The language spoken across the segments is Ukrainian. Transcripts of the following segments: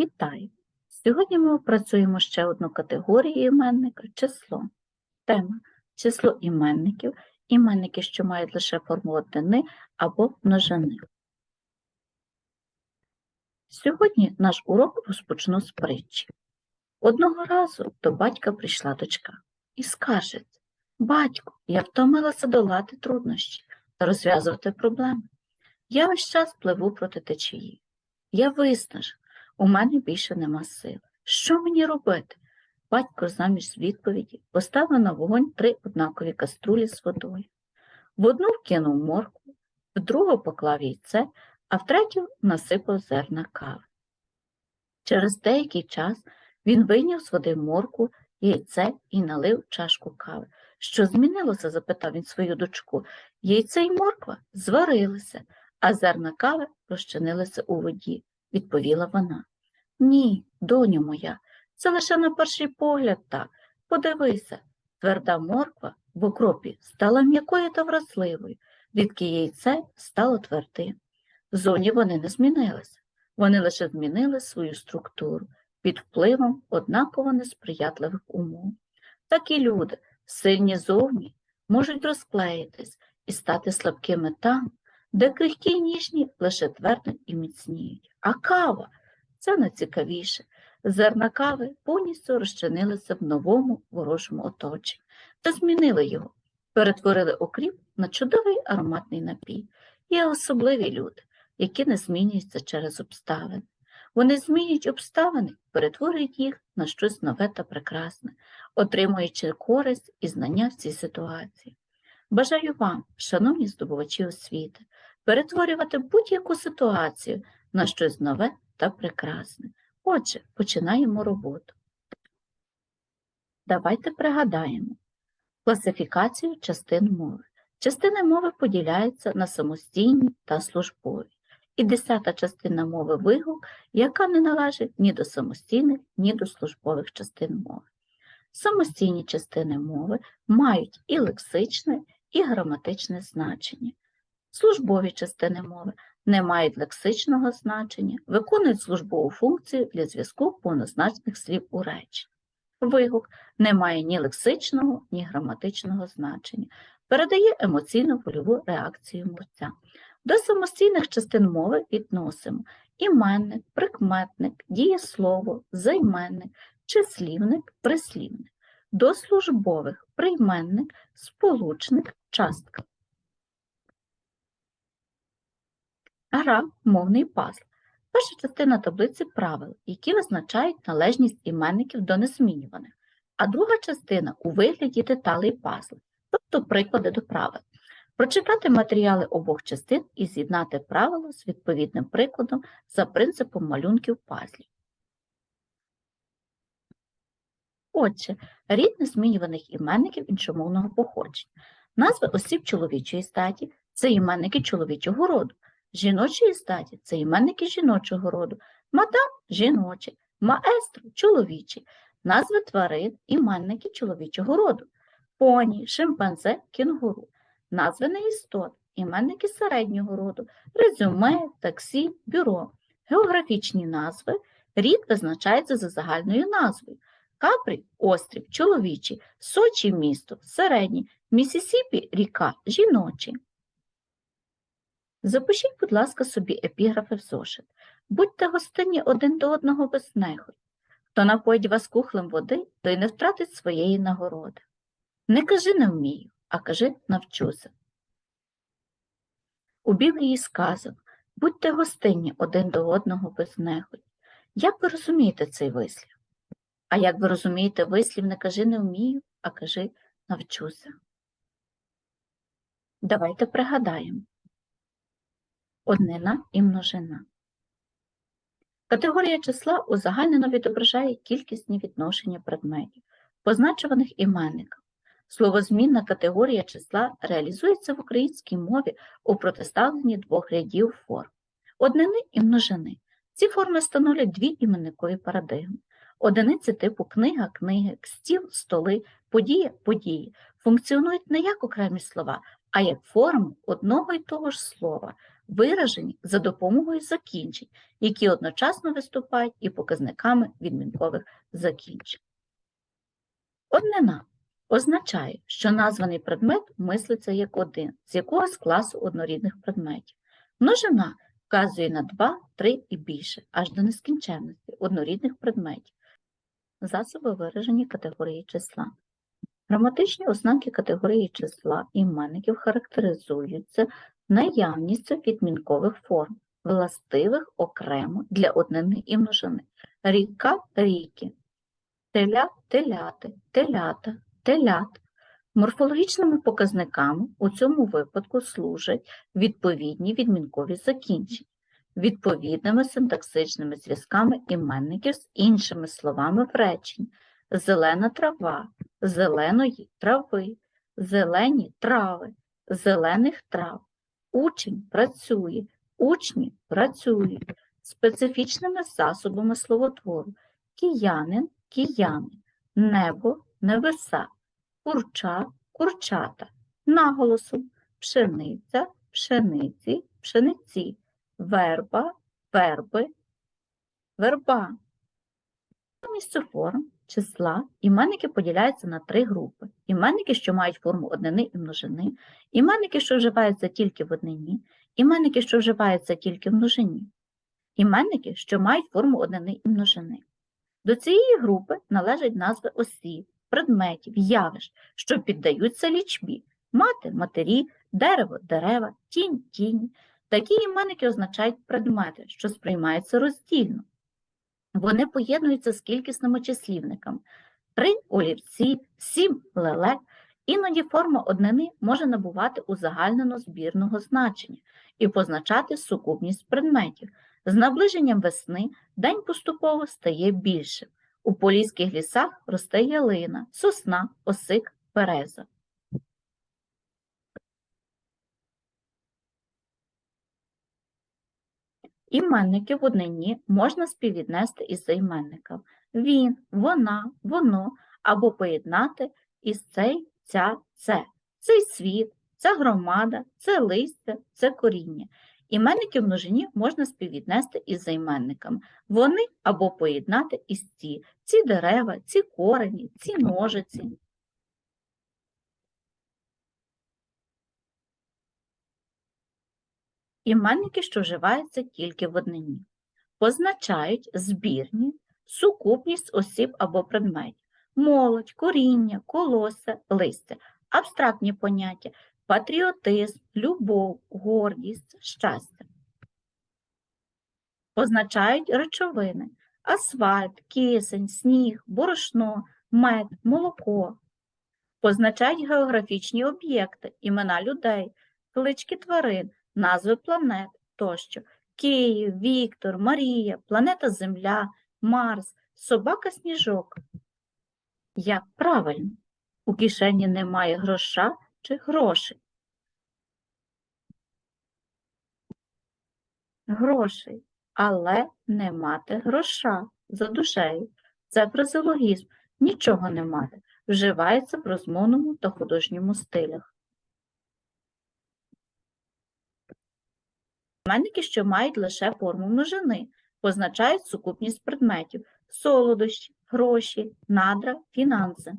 Вітаю! Сьогодні ми опрацюємо ще одну категорію іменника число. Тема число іменників, іменники, що мають лише форму однини або множини. Сьогодні наш урок розпочну з притчі. Одного разу до батька прийшла дочка і скаже: Батько, я втомилася долати труднощі та розв'язувати проблеми. Я весь час пливу проти течії. Я виснажена. У мене більше нема сил. Що мені робити? Батько замість відповіді поставив на вогонь три однакові каструлі з водою. В одну вкинув моркву, в другу поклав яйце, а в третю насипав зерна кави. Через деякий час він вийняв з води морку, яйце і налив чашку кави. Що змінилося? запитав він свою дочку. Яйце й морква зварилися, а зерна кави розчинилися у воді відповіла вона. Ні, доню моя, це лише на перший погляд так. Подивися, тверда морква в окропі стала м'якою та вразливою, рідке яйце стало твердим. Зоні вони не змінилися, вони лише змінили свою структуру під впливом однаково несприятливих умов. Так і люди, сильні зовні, можуть розклеїтись і стати слабкими там, де крихкі ніжні лише твердо і міцніють. А кава це найцікавіше. Зерна кави повністю розчинилися в новому ворожому оточенні та змінили його, перетворили окріп на чудовий ароматний напій. Є особливі люди, які не змінюються через обставини. Вони змінюють обставини, перетворюють їх на щось нове та прекрасне, отримуючи користь і знання в цій ситуації. Бажаю вам, шановні здобувачі освіти, перетворювати будь-яку ситуацію на щось нове та прекрасне. Отже, починаємо роботу. Давайте пригадаємо класифікацію частин мови. Частини мови поділяються на самостійні та службові. І десята частина мови вигук, яка не належить ні до самостійних, ні до службових частин мови. Самостійні частини мови мають і лексичне, і граматичне значення. Службові частини мови не мають лексичного значення, виконують службову функцію для зв'язку повнозначних слів у речі. Вигук не має ні лексичного, ні граматичного значення, передає емоційно вольову реакцію мовця. До самостійних частин мови відносимо іменник, прикметник, дієслово, займенник, числівник, прислівник. До службових прийменник, сполучник, частка. Гра мовний пазл. Перша частина таблиці правил, які визначають належність іменників до незмінюваних, а друга частина у вигляді деталей пазлу, тобто приклади до правил. Прочитати матеріали обох частин і з'єднати правило з відповідним прикладом за принципом малюнків пазлів. Отже, рід незмінюваних іменників іншомовного походження. Назви осіб чоловічої статі це іменники чоловічого роду, жіночої статі це іменники жіночого роду, мадам жіночі, маестро чоловічі, назви тварин іменники чоловічого роду, поні, шимпанзе, кінгуру, назви неістот, іменники середнього роду, резюме, таксі, бюро, географічні назви, рід визначається за загальною назвою. Капрі острів, чоловічий, Сочі місто, середній, Місісіпі ріка, жіночий. Запишіть, будь ласка, собі епіграфи в зошит. Будьте гостинні один до одного без нехоть. Хто напоїть вас кухлем води, той не втратить своєї нагороди. Не кажи не вмію, а кажи навчуся. У Біблії сказано будьте гостинні один до одного без нехоть. Як ви розумієте цей вислів? А як ви розумієте вислів не кажи не вмію, а кажи навчуся. Давайте пригадаємо. Однина і множина. Категорія числа узагальнено відображає кількісні відношення предметів, позначуваних іменником. Словозмінна категорія числа реалізується в українській мові у протиставленні двох рядів форм однини і множини. Ці форми становлять дві іменникові парадигми. Одиниці типу книга, книги, стіл, столи, подія, події функціонують не як окремі слова, а як форми одного й того ж слова. виражені за допомогою закінчень, які одночасно виступають і показниками відмінкових закінчень. Однина означає, що названий предмет мислиться як один з якогось класу однорідних предметів. Множина вказує на 2, 3 і більше, аж до нескінченності однорідних предметів. Засоби виражені категорії числа. Граматичні ознаки категорії числа іменників характеризуються наявністю відмінкових форм, властивих окремо для однини і множини. Ріка – ріки, теля – теляти, телята, телят. Морфологічними показниками у цьому випадку служать відповідні відмінкові закінчення, відповідними синтаксичними зв'язками іменників з іншими словами в реченні. Зелена трава, зеленої трави, зелені трави, зелених трав. Учень працює, учні працюють специфічними засобами словотвору. Киянин, кияни, небо, небеса, курча, курчата, наголосом, пшениця, пшениці, пшениці, верба, верби, верба. Місце форм числа іменники поділяються на три групи. Іменники, що мають форму однини і множини, іменники, що вживаються тільки в однині, іменники, що вживаються тільки в множині, іменники, що мають форму однини і множини. До цієї групи належать назви осіб, предметів, явищ, що піддаються лічбі, мати, матері, дерево, дерева, тінь, тіні. Такі іменники означають предмети, що сприймаються роздільно. Вони поєднуються з кількісними числівниками. Три олівці, сім лелек. Іноді форма однини може набувати узагальнено збірного значення і позначати сукупність предметів. З наближенням весни день поступово стає більшим. У поліських лісах росте ялина, сосна, осик, береза. Іменники в однині можна співвіднести із займенником він, вона, воно або поєднати із цей, ця, це, цей світ, це громада, це листя, це коріння. Іменники в множині можна співвіднести із займенниками. Вони або поєднати із ці, ці дерева, ці корені, ці ножиці. Іменники, що вживаються тільки в однині. Позначають збірні, сукупність осіб або предметів, молодь, коріння, колоса, листя, абстрактні поняття, патріотизм, любов, гордість, щастя. Позначають речовини, асфальт, кисень, сніг, борошно, мед, молоко. Позначають географічні об'єкти, імена людей, клички тварин, назви планет тощо. Київ, Віктор, Марія, планета Земля, Марс, собака Сніжок. Як правильно, у кишені немає гроша чи грошей? Грошей, але не мати гроша за душею. Це фразеологізм, нічого не мати, вживається в розмовному та художньому стилях. Іменники, що мають лише форму множини, позначають сукупність предметів солодощі, гроші, надра, фінанси.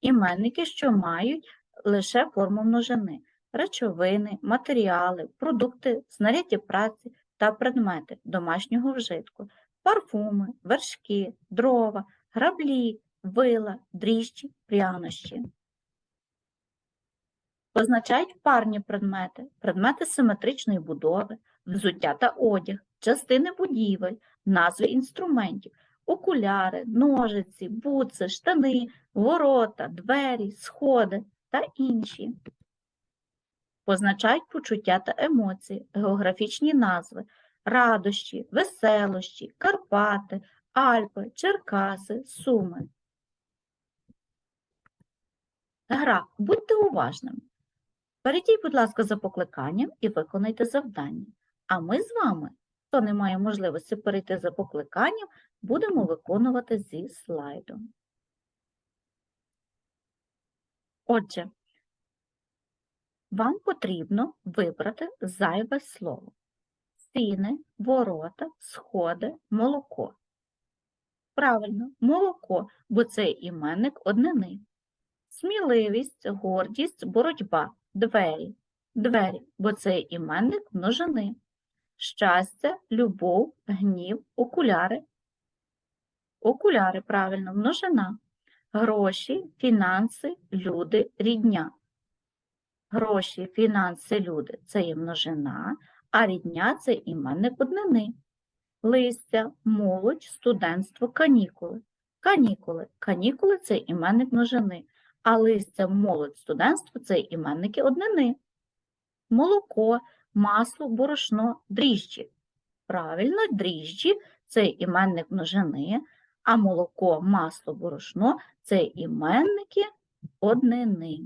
Іменники, що мають лише форму множини, речовини, матеріали, продукти, знаряддя праці та предмети домашнього вжитку, парфуми, вершки, дрова, граблі, вила, дріжджі, прянощі. Позначають парні предмети, предмети симетричної будови, взуття та одяг, частини будівель, назви інструментів, окуляри, ножиці, буци, штани, ворота, двері, сходи та інші. Позначають почуття та емоції, географічні назви, радощі, веселощі, Карпати, Альпи, Черкаси, Суми. Гра, будьте уважними. Перейдіть, будь ласка, за покликанням і виконайте завдання. А ми з вами, хто не має можливості перейти за покликанням, будемо виконувати зі слайдом. Отже, вам потрібно вибрати зайве слово. Стіни, ворота, сходи, молоко. Правильно, молоко, бо це іменник однини. Сміливість, гордість, боротьба, двері, двері, бо це іменник множини. Щастя, любов, гнів, окуляри. Окуляри, правильно, множина. Гроші, фінанси, люди, рідня. Гроші, фінанси, люди це є множина, а рідня це іменник однини. Листя, молодь, студентство, канікули. Канікули. Канікули це іменник множини, а листя, молодь, студентство це іменники однини. Молоко, масло, борошно, дріжджі. Правильно, дріжджі це іменник множини, а молоко, масло, борошно це іменники однини.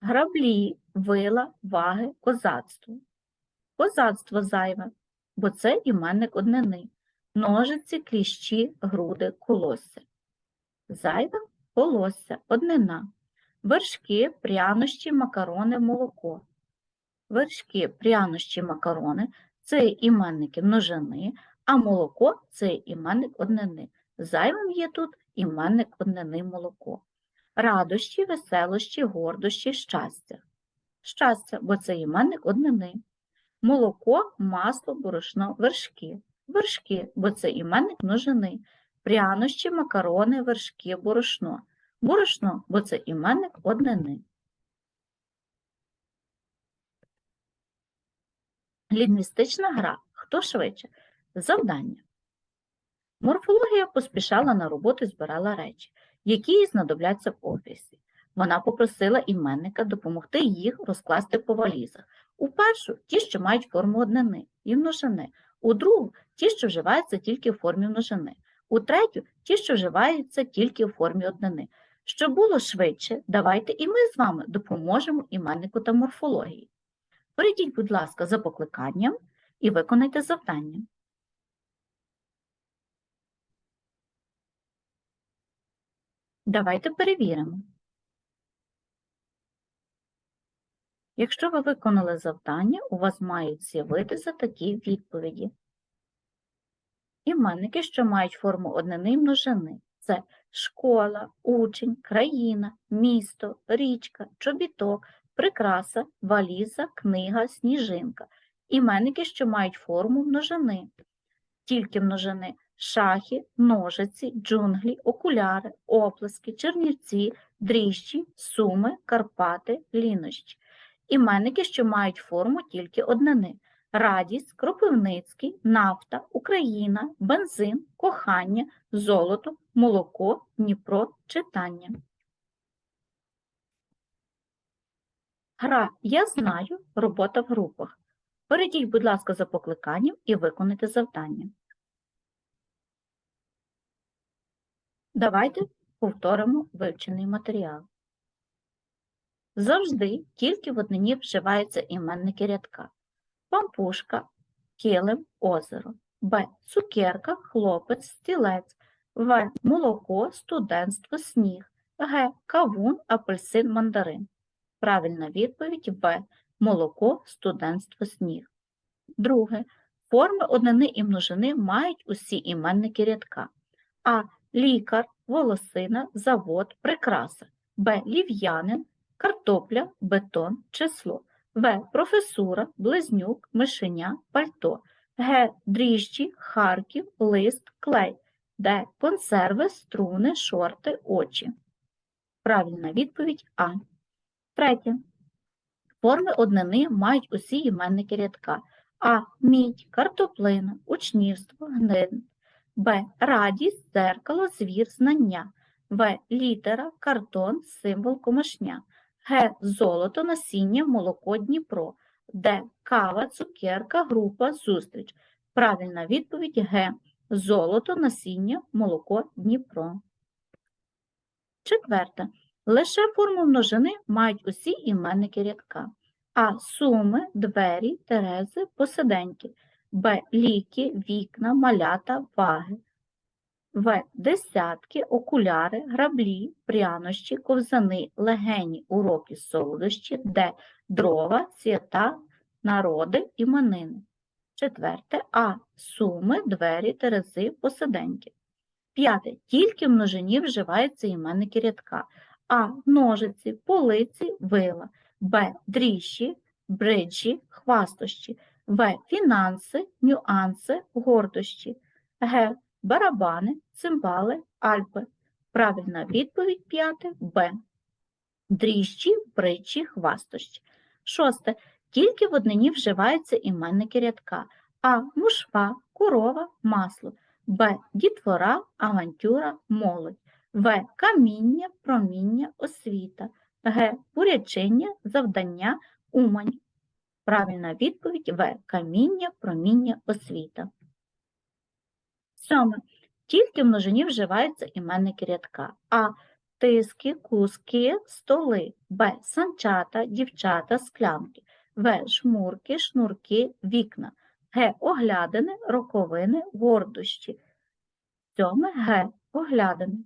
Граблі, вила, ваги, козацтво. Козацтво зайве, бо це іменник однини. Ножиці, кліщі, груди, колосся. Зайве колосся, однина. Вершки, прянощі, макарони, молоко. Вершки, прянощі, макарони це іменники множини, а молоко це іменник однини. Зайвим є тут іменник однини молоко. Радощі, веселощі, гордощі, щастя. Щастя, бо це іменник однини. Молоко, масло, борошно, вершки. Вершки, бо це іменник множини. Прянощі, макарони, вершки, борошно. Борошно, бо це іменник однини. Лінгвістична гра. Хто швидше? Завдання. Морфологія поспішала на роботу і збирала речі, які їй знадобляться в офісі. Вона попросила іменника допомогти їх розкласти по валізах. У першу ті, що мають форму однини і множини, у другу ті, що вживаються тільки в формі множини, у третю ті, що вживаються тільки в формі однини. Щоб було швидше, давайте і ми з вами допоможемо іменнику та морфології. Перейдіть, будь ласка, за покликанням і виконайте завдання. Давайте перевіримо. Якщо ви виконали завдання, у вас мають з'явитися такі відповіді. Іменники, що мають форму однини і множини, це школа, учень, країна, місто, річка, чобіток, прикраса, валіза, книга, сніжинка. Іменники, що мають форму множини, тільки множини шахи, ножиці, джунглі, окуляри, оплески, чернівці, дріжджі, суми, Карпати, лінощі. Іменники, що мають форму тільки однини радість, Кропивницький, нафта, Україна, бензин, кохання, золото, молоко, Дніпро, читання. Гра Я знаю, робота в групах. Перейдіть, будь ласка, за покликанням і виконайте завдання. Давайте повторимо вивчений матеріал. Завжди тільки в однині вживаються іменники рядка. Пампушка, килим, озеро. Б. Цукерка, хлопець, стілець. В. Молоко, студентство, сніг. Г. Кавун, апельсин, мандарин. Правильна відповідь В. Молоко, студентство, сніг. Друге. Форми однини і множини мають усі іменники рядка. А. Лікар, волосина, завод, прикраса. Б. Лів'янин, картопля, бетон, число. В. Професура, близнюк, мишеня, пальто. Г. Дріжджі, Харків, лист, клей. Д. Консерви, струни, шорти, очі. Правильна відповідь А. Третє. Форми однини мають усі іменники рядка. А. Мідь, картоплина, учнівство, гнин. Б. Радість, дзеркало, звір, знання. В. Літера, картон, символ комашня. Г. Золото, насіння, молоко, Дніпро. Д. Кава, цукерка, група, зустріч. Правильна відповідь Г. Золото, насіння, молоко, Дніпро. Четверте. Лише форму множини мають усі іменники рядка. А. Суми, двері, терези, посиденьки. Б. Ліки, вікна, малята, ваги. В. Десятки, окуляри, граблі, прянощі, ковзани, легені, уроки, солодощі, Д. Дрова, свята, народи, іменини. Четверте А. Суми, двері, терези, посиденьки. П'яте. Тільки в множині вживаються іменники рядка. А. Ножиці, полиці, вила. Б. Дріжджі, бриджі, хвастощі. В. Фінанси, нюанси, гордощі. Г. Барабани, цимбали, альпи. Правильна відповідь п'яте Б. Дріжджі, бричі, хвастощі. Шосте. Тільки в однині вживаються іменники рядка. А. Мушва, корова, масло. Б. Дітвора, авантюра, молодь. В. Каміння, проміння, освіта. Г. Бурячиння, завдання, умань. Правильна відповідь В. Каміння, проміння, освіта. Сьоме. Тільки в множині вживаються іменники рядка. А. Тиски, куски, столи. Б. Санчата, дівчата, склянки. В. Жмурки, шнурки, вікна. Г. Оглядини, роковини, гордощі. Сьоме Г. Оглядини.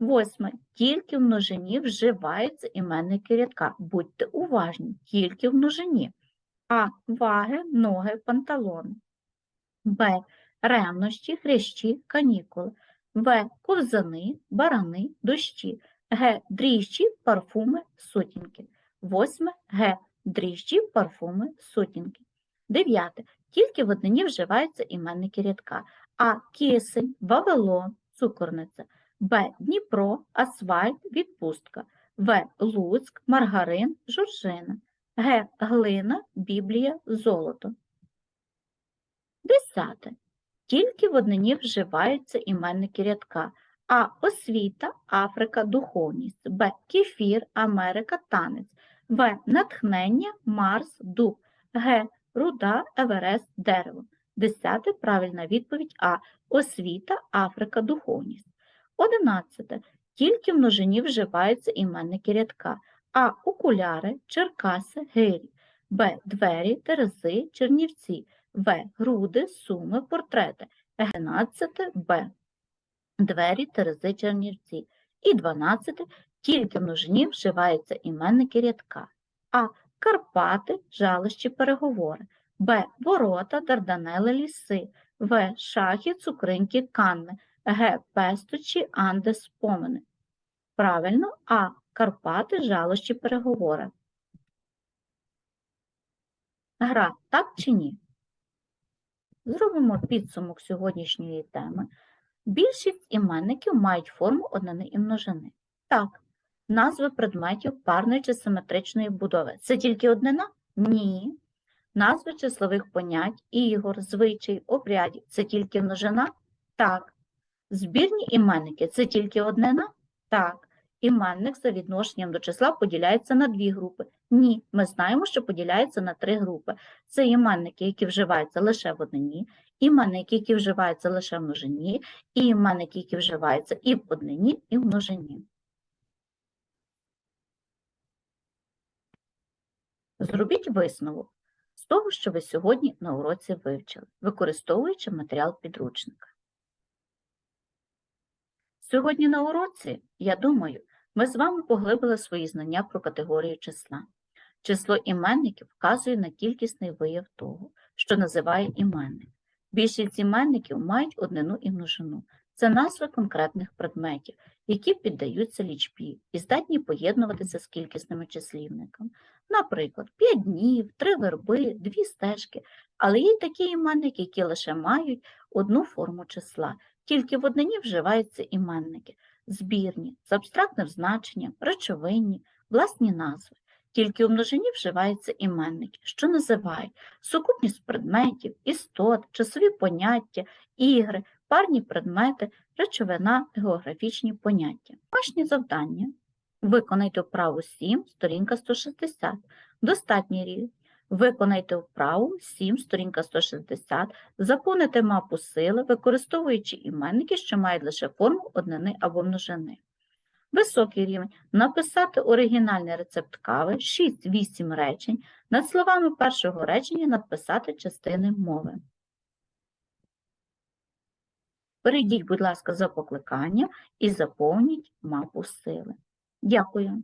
Восьме. Тільки в множині вживаються іменники рядка. Будьте уважні, тільки в множині. А. Ваги, ноги, панталони. Б. Ревнощі, хрящі, канікули. В. Ковзани, барани, дощі. Г. Дріжджі, парфуми, сутінки. Восьме Г. Дріжджі, парфуми, сутінки. Дев'яте. Тільки в однині вживаються іменники рядка. А. Кисень, Вавилон, цукорниця. Б. Дніпро, асфальт, відпустка. В. Луцьк, маргарин, жоржина. Г. Глина, Біблія, золото. Десяте. Тільки в однині вживаються іменники рядка. А. Освіта, Африка, духовність. Б. Кефір, Америка, танець. В. Натхнення, Марс, дуб. Г. Руда, Еверест, дерево. Десяте. Правильна відповідь А. Освіта, Африка, духовність. Одинадцяте. Тільки в множині вживаються іменники рядка. А. Окуляри, Черкаси, гирі. Б. Двері, терези, чернівці. В. Груди, суми, портрети. 11 Б. Двері, терези, чернівці. І 12 тільки в множині вживаються іменники рядка. А. Карпати, жалощі, переговори. Б. Ворота, дарданели, ліси. В. Шахи, цукринки, канни. Г. Песточі, анди, спомини. Правильно, А. Карпати, жалощі, переговори. Гра так чи ні? Зробимо підсумок сьогоднішньої теми. Більшість іменників мають форму однини і множини. Так, назви предметів парної чи симетричної будови. Це тільки однина? Ні. Назви числових понять, ігор, звичай, обрядів це тільки множина? Так. Збірні іменники це тільки однина? Так. Іменник за відношенням до числа поділяється на дві групи. Ні, ми знаємо, що поділяється на три групи. Це іменники, які вживаються лише в однині, іменники, які вживаються лише в множині, і іменники, які вживаються і в однині, і в множині. Зробіть висновок з того, що ви сьогодні на уроці вивчили, використовуючи матеріал підручника. Сьогодні на уроці, я думаю, ми з вами поглибили свої знання про категорію числа. Число іменників вказує на кількісний вияв того, що називає іменник. Більшість іменників мають однину і множину. Це назви конкретних предметів, які піддаються лічбі і здатні поєднуватися з кількісними числівниками. Наприклад, 5 днів, 3 верби, 2 стежки, але є й такі іменники, які лише мають одну форму числа, тільки в однині вживаються іменники збірні, з абстрактним значенням, речовинні, власні назви. Тільки у множині вживаються іменники, що називають сукупність предметів, істот, часові поняття, ігри, парні предмети, речовина, географічні поняття. Домашні завдання. Виконайте вправу 7, сторінка 160. Достатній. Виконайте вправу 7, сторінка 160, заповните мапу сили, використовуючи іменники, що мають лише форму однини або множини. Високий рівень – написати оригінальний рецепт кави, 6-8 речень, над словами першого речення написати частини мови. Перейдіть, будь ласка, за покликанням і заповніть мапу сили. Дякую.